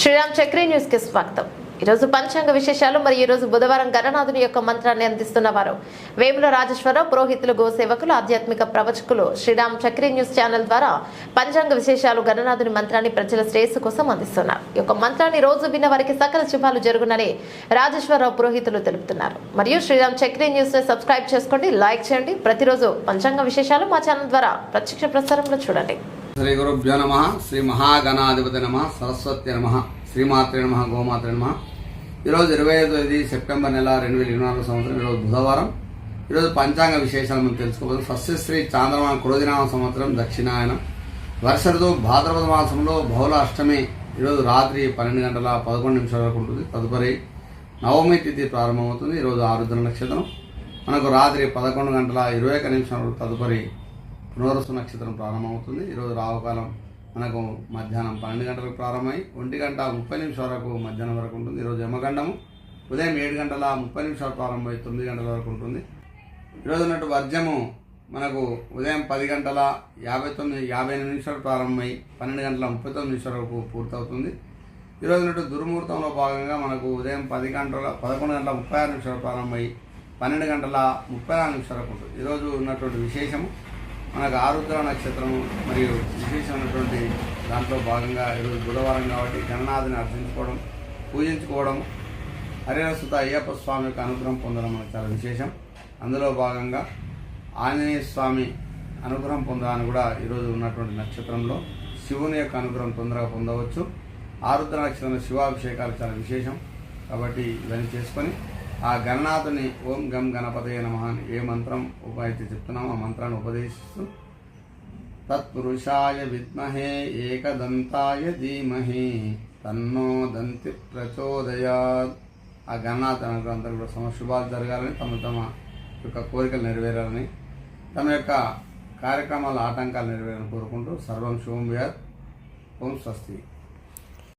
శ్రీరామ్ చక్రి న్యూస్కి స్వాగతం. ఈరోజు పంచాంగ విశేషాలు మరియు ఈరోజు బుధవారం గణనాథుని యొక్క మంత్రాన్ని అందిస్తున్న వారు. వేముల రాజేశ్వరరావు పురోహితులు గోసేవకులు ఆధ్యాత్మిక ప్రవచకులు శ్రీరామ్ చక్రి న్యూస్ ఛానల్ ద్వారా పంచాంగ విశేషాలు గణనాథుని మంత్రాన్ని ప్రజల శ్రేయస్సు కోసం అందిస్తున్నారు. ఈ యొక్క మంత్రాన్ని రోజు విన్న వారికి సకల శుభాలు జరుగునని రాజేశ్వరరావు పురోహితులు తెలుపుతున్నారు. మరియు శ్రీరామ్ చక్రి న్యూస్ని సబ్స్క్రైబ్ చేసుకోండి లైక్ చేయండి. ప్రతిరోజు పంచాంగ విశేషాలు మా ఛానల్ ద్వారా ప్రత్యక్ష ప్రసారంలో చూడండి. శ్రీ గురుభ్యో నమ. శ్రీ మహాగణాధిపతి నమ. సరస్వతి నమ. శ్రీమాత్రి నమ. గోమాత్రి నమ. ఈరోజు ఇరవై ఐదో తేదీ సెప్టెంబర్ నెల రెండు వేల ఇరవై నాలుగు సంవత్సరం ఈరోజు బుధవారం. ఈరోజు పంచాంగ విశేషాలు మనం తెలుసుకోబోదు ఫస్ట్ శ్రీ చాంద్రమాన క్రోధినామ సంవత్సరం దక్షిణాయనం. వర్ష భాద్రపద మాసంలో బహుళ అష్టమి ఈరోజు రాత్రి పన్నెండు గంటల పదకొండు నిమిషాల వరకు ఉంటుంది. తదుపరి నవమి తిథి ప్రారంభమవుతుంది. ఈరోజు ఆరుద్ర నక్షత్రం. మనకు రాత్రి పదకొండు గంటల ఇరవై ఒక నిమిషాల తదుపరి పునరుసు నక్షత్రం ప్రారంభమవుతుంది. ఈరోజు రావుకాలం మనకు మధ్యాహ్నం పన్నెండు గంటలకు ప్రారంభమై ఒంటి గంట ముప్పై నిమిషాల వరకు మధ్యాహ్నం వరకు ఉంటుంది. ఈరోజు యమగండము ఉదయం ఏడు గంటల ముప్పై నిమిషాలు ప్రారంభమై తొమ్మిది గంటల వరకు ఉంటుంది. ఈరోజు ఉన్నట్టు వర్జము మనకు ఉదయం పది గంటల యాభై తొమ్మిది యాభై ఎనిమిది నిమిషాలు ప్రారంభమై పన్నెండు గంటల ముప్పై తొమ్మిది నిమిషాల వరకు పూర్తవుతుంది. ఈరోజు ఉన్నట్టు దుర్ముహూర్తంలో భాగంగా మనకు ఉదయం పది గంటల పదకొండు గంటల ముప్పై ఆరు నిమిషాలు ప్రారంభమై పన్నెండు గంటల ముప్పై నాలుగు నిమిషాల వరకు ఉంటుంది. ఈరోజు ఉన్నటువంటి విశేషము మనకు ఆరుద్ర నక్షత్రం మరియు విశేషమైనటువంటి దాంట్లో భాగంగా ఈరోజు బుధవారం కాబట్టి గణనాథిని అర్చించుకోవడం పూజించుకోవడం హరిహరసుత అయ్యప్ప స్వామి యొక్క అనుగ్రహం పొందడం మనకు చాలా విశేషం. అందులో భాగంగా ఆంజనేయ స్వామి అనుగ్రహం పొందాలని కూడా ఈరోజు ఉన్నటువంటి నక్షత్రంలో శివుని యొక్క అనుగ్రహం తొందరగా పొందవచ్చు. ఆరుద్ర నక్షత్రం శివాభిషేకాలు చాలా విశేషం. కాబట్టి ఇవన్నీ చేసుకొని ఆ గణనాథుని ఓం గం గణపతయ నమ అని ఏ మంత్రం అయితే చెప్తున్నామో ఆ మంత్రాన్ని ఉపదేశిస్తూ తత్పురుషాయ విద్మహే ఏకదంతాయ ధీమహి తన్నో దంతి ప్రచోదయాత్. ఆ గణనాథ అనుగ్రహం అందరూ కూడా సమశుభాలు జరగాలని తమ తమ యొక్క కోరికలు నెరవేరాలని తమ యొక్క కార్యక్రమాల ఆటంకాలు నెరవేరాలని కోరుకుంటూ సర్వం శుభం వ్యాత్ ఓం స్వస్తి.